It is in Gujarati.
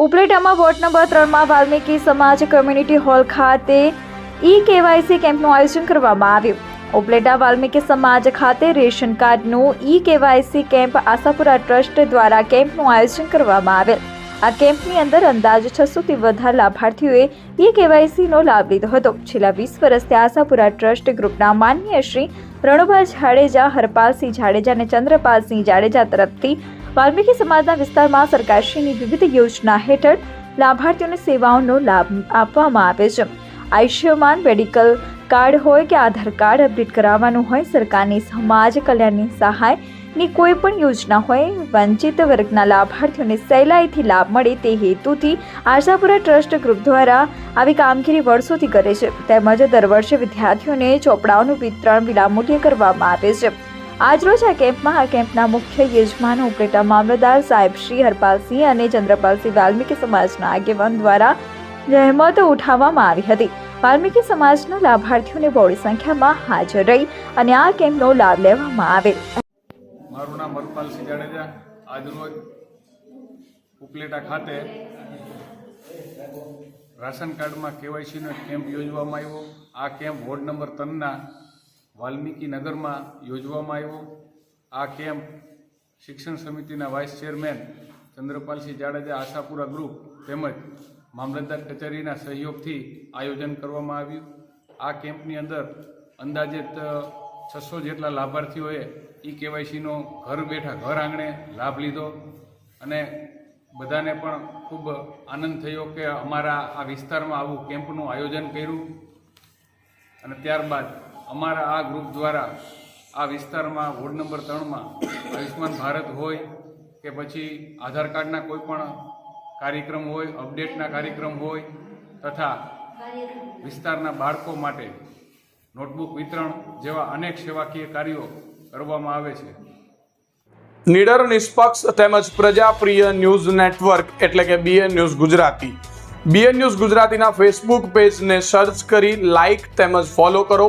ઉપલેટામાં વોર્ડ નંબર ત્રણમાં વાલ્મીકી સમાજ કમ્યુનિટી હોલ ખાતે ઈ કેવાયસી કેમ્પનું આયોજન કરવામાં આવ્યું. ઉપલેટા વાલ્મીકી સમાજ ખાતે રેશન કાર્ડનું E KYC camp Ashapura trust દ્વારા કેમ્પનું આયોજન કરવામાં આવેલ. આ કેમ્પની અંદર અંદાજ છસોથી વધારે લાભાર્થીઓએ ઈ કેવાયસીનો લાભ લીધો હતો. છેલ્લા વીસ વર્ષથી આશાપુરા ટ્રસ્ટ ગ્રુપના માન્ય શ્રી રણુભા જાડેજા, હરપાલસિંહ જાડેજા અને ચંદ્રપાલસિંહ જાડેજા તરફથી વાલ્મીકી સમાજના વિસ્તારમાં સરકારશ્રીની વિવિધ યોજના હેઠળ લાભાર્થીઓને સેવાઓનો લાભ આપવામાં આવે છે. આયુષ્યમાન મેડિકલ કાર્ડ હોય કે આધાર કાર્ડ અપડેટ કરાવવાનું હોય, સરકારની સમાજ કલ્યાણની સહાયની કોઈ પણ યોજના હોય, વંચિત વર્ગના લાભાર્થીઓને સહેલાઈથી લાભ મળે તે હેતુથી આશાપુરા ટ્રસ્ટ ગ્રુપ દ્વારા આવી કામગીરી વર્ષોથી કરે છે. તેમજ દર વર્ષે વિદ્યાર્થીઓને ચોપડાઓનું વિતરણ વિનામૂલ્યે કરવામાં આવે છે. આજરોજ આ કેમ્પમાં આ કેમ્પના મુખ્ય યજમાન ઉપલેટા મામલતદાર સાહેબ શ્રી હરપાલસિંહ અને ચંદ્રપાલસિંહ વાલ્મીકી સમાજના આગેવાન દ્વારા જહેમત ઉઠાવવામાં આવી હતી. વાલ્મીકી સમાજના લાભાર્થીઓને બહોળી સંખ્યામાં હાજર રહી અને આ કેમ્પનો લાભ લેવામાં આવેલ. મારું નામ હરપાલસિંહ જાડેજા આજરોજ ઉપલેટા ખાતે રાશન કાર્ડમાં કેવાયસીનો કેમ્પ યોજવામાં આવ્યો. આ કેમ્પ વોર્ડ નંબર ત્રણના વાલ્મીકી નગરમાં યોજવામાં આવ્યો. આ કેમ્પ શિક્ષણ સમિતિના vice chairman Chandrapalsinh Jadeja Ashapura group તેમજ મામલતદાર કચેરીના સહયોગથી આયોજન કરવામાં આવ્યું. આ કેમ્પની અંદર અંદાજિત છસો જેટલા લાભાર્થીઓએ ઈ કેવાયસીનો ઘર બેઠા ઘર આંગણે લાભ લીધો અને બધાને પણ ખૂબ આનંદ થયો કે અમારા આ વિસ્તારમાં આવું કેમ્પનું આયોજન કર્યું. અને ત્યારબાદ અમારા આ ગ્રુપ દ્વારા આ વિસ્તારમાં વોર્ડ નંબર ત્રણમાં આયુષ્માન ભારત હોય કે પછી આધાર કાર્ડના કોઈ પણ કાર્યક્રમ હોય, અપડેટના કાર્યક્રમ હોય તથા વિસ્તારના બાળકો માટે નોટબુક વિતરણ જેવા અનેક સેવાકીય કાર્યો કરવામાં આવે છે. નીડર નિષ્પક્ષ તેમજ પ્રજાપ્રિય ન્યૂઝ નેટવર્ક એટલે કે BN news Gujarati. BN news ગુજરાતીના ફેસબુક પેજને સર્ચ કરી લાઇક તેમજ ફોલો કરો.